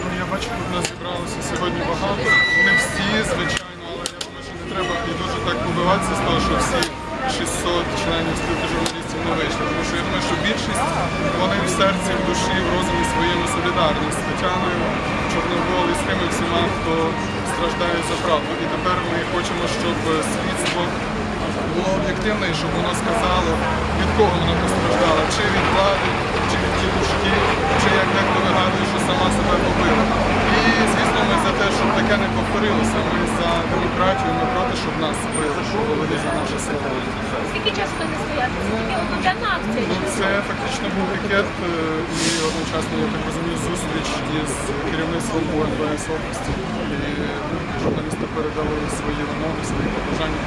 Ну, я бачу, тут нас зібралося сьогодні багато. Не всі, звичайно, але я думаю, що не треба і дуже так побиватися з того, що всі 600 членів спілки журналістів не вийшли. Тому що я думаю, що більшість вони в серці, в душі, в розумі своєму солідарні з Тетяною, Чорновол і з тими всіма, хто страждає за правду. І тепер ми хочемо, щоб слідство було об'єктивне, щоб воно сказало, від кого вона постраждала, демократію, ми проти, щоб нас били, за наше село. Скільки часу ви не стояти? Це одноденна акція? Ну, це фактично був пікет е, і одночасно, я так розумію, зустріч із керівництвом УНВС області. І журналісти передали свої вимоги, свої побажання